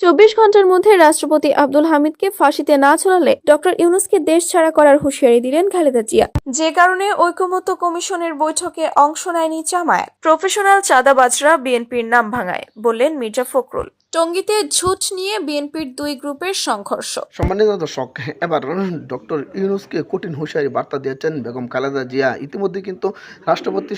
চব্বিশ ঘণ্টার মধ্যে রাষ্ট্রপতি আব্দুল হামিদকে ফাঁসিতে না ছড়ালে ডক্টর ইউনুসকে দেশ ছাড়া করার হুঁশিয়ারি দিলেন খালেদা জিয়া। যে কারণে ঐকমত্য কমিশনের বৈঠকে অংশ নেয়নি জামায়াত। প্রফেশনাল চাঁদাবাজরা বিএনপির নাম ভাঙায়, বললেন মির্জা ফখরুল। টঙ্গীতে ঝুট নিয়ে বিএনপির দুই গ্রুপের সংঘর্ষ। সম্মানিত দর্শক, এবার ডক্টর ইউনুসকে কঠিন হুঁশিয়ারি বার্তা দিয়েছেন বেগম খালেদা জিয়া। ইতিমধ্যে কিন্তু রাষ্ট্রপতি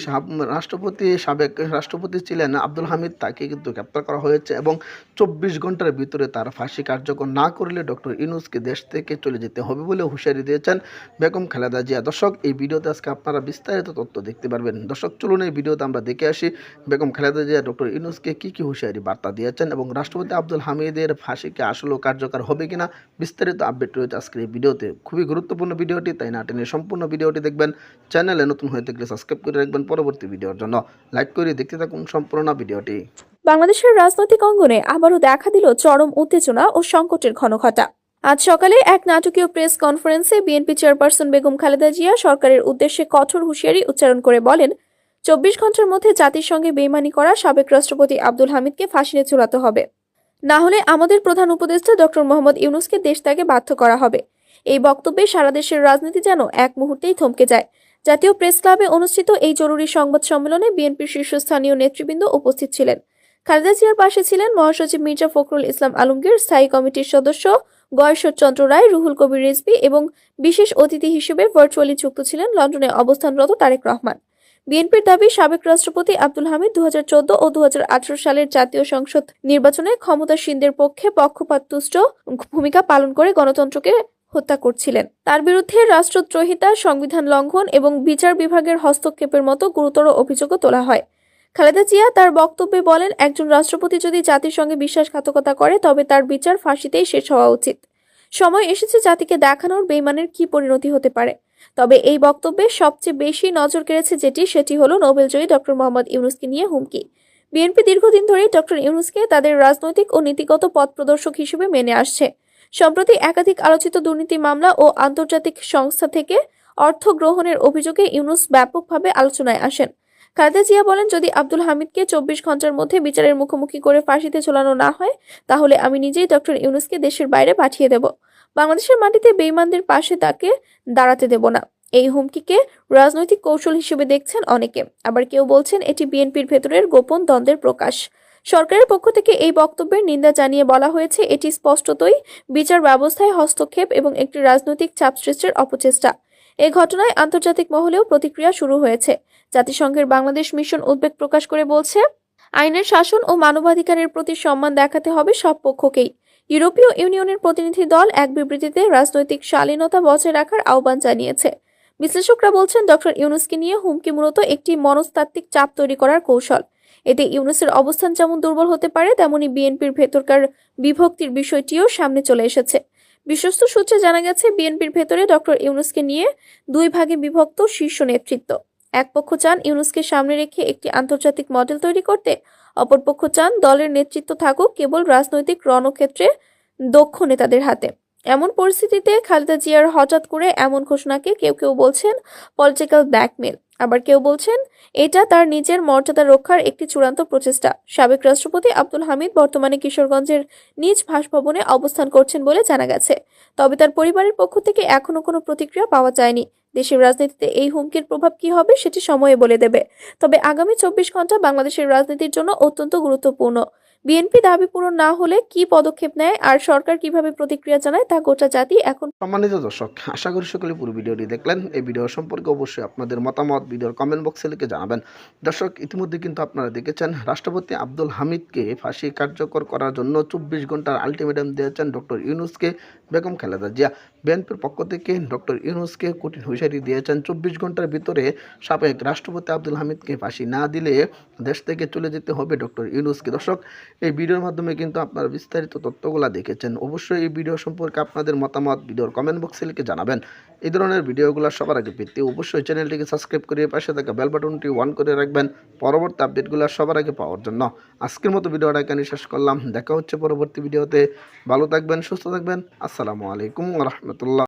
রাষ্ট্রপতি সাবেক রাষ্ট্রপতি ছিলেন আব্দুল হামিদ, তাকে কিন্তু গ্রেপ্তার করা হয়েছে এবং চব্বিশ ঘণ্টার ভিতরে তার ফাঁসি কার্যকর না করলে ডক্টর ইউনুসকে দেশ থেকে চলে যেতে হবে বলে হুঁশিয়ারি দিয়েছেন বেগম খালেদা জিয়া। দর্শক, এই ভিডিওতে আজকে আপনারা বিস্তারিত তথ্য দেখতে পারবেন। দর্শক, চলুন এই ভিডিওতে আমরা দেখে আসি বেগম খালেদা জিয়া, ডক্টর ইউনুসকে কী কী হুঁশিয়ারি বার্তা দিয়েছেন এবং রাষ্ট্রপতি আব্দুল হামিদের ফাঁসিকে আসলেও কার্যকর হবে কিনা বিস্তারিত আপডেট রয়েছে আজকের এই ভিডিওতে। খুবই গুরুত্বপূর্ণ ভিডিওটি, তাই না টেনে সম্পূর্ণ ভিডিওটি দেখবেন। চ্যানেলে নতুন হয়ে থাকলে সাবস্ক্রাইব করে রাখবেন পরবর্তী ভিডিওর জন্য। লাইক করে দেখতে থাকুন সম্পূর্ণ ভিডিওটি। বাংলাদেশের রাজনৈতিক অঙ্গনে আবারও দেখা দিল চরম উত্তেজনা ও সংকটের ঘনঘটা। আজ সকালে এক নাটকীয় প্রেস কনফারেন্সে বিএনপি চেয়ারপারসন বেগম খালেদা জিয়া সরকারের উদ্দেশ্যে কঠোর হুঁশিয়ারি উচ্চারণ করে বলেন চব্বিশ ঘণ্টার মধ্যে জাতির সঙ্গে বেইমানি করা সাবেক রাষ্ট্রপতি আব্দুল হামিদকে ফাঁসিতে ঝুলাতে হবে। না হলে আমাদের প্রধান উপদেষ্টা ডক্টর মোহাম্মদ ইউনুসকে দেশ ত্যাগে বাধ্য করা হবে। এই বক্তব্যে সারা দেশের রাজনীতি যেন এক মুহূর্তেই থমকে যায়। জাতীয় প্রেস ক্লাবে অনুষ্ঠিত এই জরুরি সংবাদ সম্মেলনে বিএনপির শীর্ষস্থানীয় নেতৃবৃন্দ উপস্থিত ছিলেন। খালেদা জিয়ার পাশে ছিলেন মহাসচিব মির্জা ফখরুল ইসলাম আলমগীর, স্থায়ী কমিটির সদস্য গয়েশ্বর চন্দ্র রায়, রুহুল কবির রিজভী এবং বিশেষ অতিথি হিসেবে ভার্চুয়ালি যুক্ত ছিলেন লন্ডনে অবস্থানরত তারেক রহমান। বিএনপির দাবি, সাবেক রাষ্ট্রপতি আব্দুল হামিদ দু হাজার চোদ্দ ও দু হাজার আঠারো সালের জাতীয় সংসদ নির্বাচনে ক্ষমতাসীনদের পক্ষে পক্ষপাততুষ্ট ভূমিকা পালন করে গণতন্ত্রকে হত্যা করছিলেন। তার বিরুদ্ধে রাষ্ট্রদ্রোহিতা, সংবিধান লঙ্ঘন এবং বিচার বিভাগের হস্তক্ষেপের মতো গুরুতর অভিযোগও তোলা হয়। খালেদা জিয়া তার বক্তব্যে বলেন, একজন রাষ্ট্রপতি যদি জাতির সঙ্গে বিশ্বাসঘাতকতা করে, তবে তার বিচার ফাঁসিতেই শেষ হওয়া উচিত। সময় এসেছে জাতিকে দেখানোর বেইমানের কি পরিণতি হতে পারে? তবে এই বক্তব্যে সবচেয়ে বেশি নজর কেড়েছে যেটি, সেটি হলো নোবেলজয়ী ডক্টর মোহাম্মদ ইউনুসকে নিয়ে হুমকি। বিএনপি দীর্ঘদিন ধরেই ডক্টর ইউনুসকে তাদের রাজনৈতিক ও নীতিগত পথ প্রদর্শক হিসেবে মেনে আসছে। সম্প্রতি একাধিক আলোচিত দুর্নীতি মামলা ও আন্তর্জাতিক সংস্থা থেকে অর্থ গ্রহণের অভিযোগে ইউনুস ব্যাপকভাবে আলোচনায় আসেন। খালেদা জিয়া বলেন, যদি আব্দুল হামিদকে চব্বিশ ঘণ্টার মধ্যে বিচারের মুখোমুখি করে ফাঁসিতে ঝোলানো না হয়, তাহলে আমি নিজেই ডক্টর ইউনুসকে দেশের বাইরে পাঠিয়ে দেব। বাংলাদেশের মাটিতে বেইমানদের পাশে তাকে দাঁড়াতে দেব না। এই হুমকিকে রাজনৈতিক কৌশল হিসেবে দেখছেন অনেকে। আবার কেউ বলছেন এটি বিএনপির ভেতরের গোপন দ্বন্দ্বের প্রকাশ। সরকারের পক্ষ থেকে এই বক্তব্যের নিন্দা জানিয়ে বলা হয়েছে, এটি স্পষ্টতই বিচার ব্যবস্থায় হস্তক্ষেপ এবং একটি রাজনৈতিক চাপ সৃষ্টির অপচেষ্টা। এই ঘটনায় আন্তর্জাতিক মহলেও প্রতিক্রিয়া শুরু হয়েছে। জাতিসংঘের বাংলাদেশ মিশন উদ্বেগ প্রকাশ করে বলছে, আইনের শাসন ও মানবাধিকারের প্রতি সম্মান দেখাতে হবে সব পক্ষকেই। ইউরোপীয় ইউনিয়নের প্রতিনিধি দল এক বিবৃতিতে রাজনৈতিক শালীনতা বজায় রাখার আহ্বান জানিয়েছে। বিশ্লেষকরা বলছেন ডক্টর ইউনুসকে নিয়ে হুমকি মূলত একটি মনস্তাত্ত্বিক চাপ তৈরি করার কৌশল। এতে ইউনুসের অবস্থান যেমন দুর্বল হতে পারে, তেমনি বিএনপির ভেতরকার বিভক্তির বিষয়টিও সামনে চলে এসেছে। বিশ্বস্ত সূত্রে জানা গেছে, বিএনপির ভেতরে ডক্টর ইউনুসকে নিয়ে দুই ভাগে বিভক্ত শীর্ষ নেতৃত্ব। এক পক্ষ চান ইউনুসকে সামনে রেখে একটি আন্তর্জাতিক মডেল তৈরি করতে অপর পক্ষ চান দলের নেতৃত্ব থাকুক কেবল রাজনৈতিক রণক্ষেত্রে দক্ষ নেতাদের হাতে। এমন পরিস্থিতিতে খালেদা জিয়ার হঠাৎ করে এমন ঘোষণাকে কেউ কেউ বলছেন পলিটিক্যাল ব্ল্যাকমেল আবার কেউ বলছেন এটা তার নিজের মর্যাদা রক্ষার একটি চূড়ান্ত প্রচেষ্টা। সাবেক রাষ্ট্রপতি আব্দুল হামিদ বর্তমানে কিশোরগঞ্জের নিজ বাসভবনে অবস্থান করছেন বলে জানা গেছে। তবে তার পরিবারের পক্ষ থেকে এখনও কোনো প্রতিক্রিয়া পাওয়া যায়নি। দেশের রাজনীতিতে এই হুমকির প্রভাব কি হবে সেটি সময়ে বলে দেবে। তবে আগামী চব্বিশ ঘণ্টা বাংলাদেশের রাজনীতির জন্য অত্যন্ত গুরুত্বপূর্ণ। বিএনপি দাবি পূরণ না হলে কি পদক্ষেপ নেয় আর সরকার কীভাবে প্রতিক্রিয়া জানায় তা গোটা জাতি এখন সম্মানিত দর্শক, আশা করি সকলে পুরো ভিডিওটি দেখলেন। এই ভিডিও সম্পর্কে অবশ্যই আপনাদের মতামত ভিডিওর কমেন্ট বক্সে লিখে জানাবেন। দর্শক, ইতিমধ্যে কিন্তু আপনারা দেখেছেন, রাষ্ট্রপতি আব্দুল হামিদকে ফাঁসি কার্যকর করার জন্য চব্বিশ ঘণ্টার আলটিমেটাম দিয়েছেন ডক্টর ইউনুসকে বেগম খালেদা জিয়া। বিএনপির পক্ষ থেকে ডক্টর ইউনুসকে কঠিন হুঁশিয়ারি দিয়েছেন। চব্বিশ ঘণ্টার ভিতরে সাবেক রাষ্ট্রপতি আব্দুল হামিদকে ফাঁসি না দিলে দেশ থেকে চলে যেতে হবে ডক্টর ইউনুসকে। দর্শক এই ভিডিওর মাধ্যমে কিন্তু আপনারা বিস্তারিত তথ্যগুলো দেখেছেন। অবশ্যই এই ভিডিও সম্পর্কে আপনাদের মতামত ভিডিওর কমেন্ট বক্সে লিখে জানাবেন। এই ধরনের ভিডিওগুলো সবার আগে পেতে অবশ্যই চ্যানেলটিকে সাবস্ক্রাইব করে পাশে থাকা বেল বাটনটি অন করে রাখবেন। পরবর্তী আপডেটগুলো সবার আগে পাওয়ার জন্য। আজকের মতো ভিডিওটা এখানে শেষ করলাম। দেখা হচ্ছে পরবর্তী ভিডিওতে। ভালো থাকবেন, সুস্থ থাকবেন। আসসালামু আলাইকুম রহমতুল্লাহ।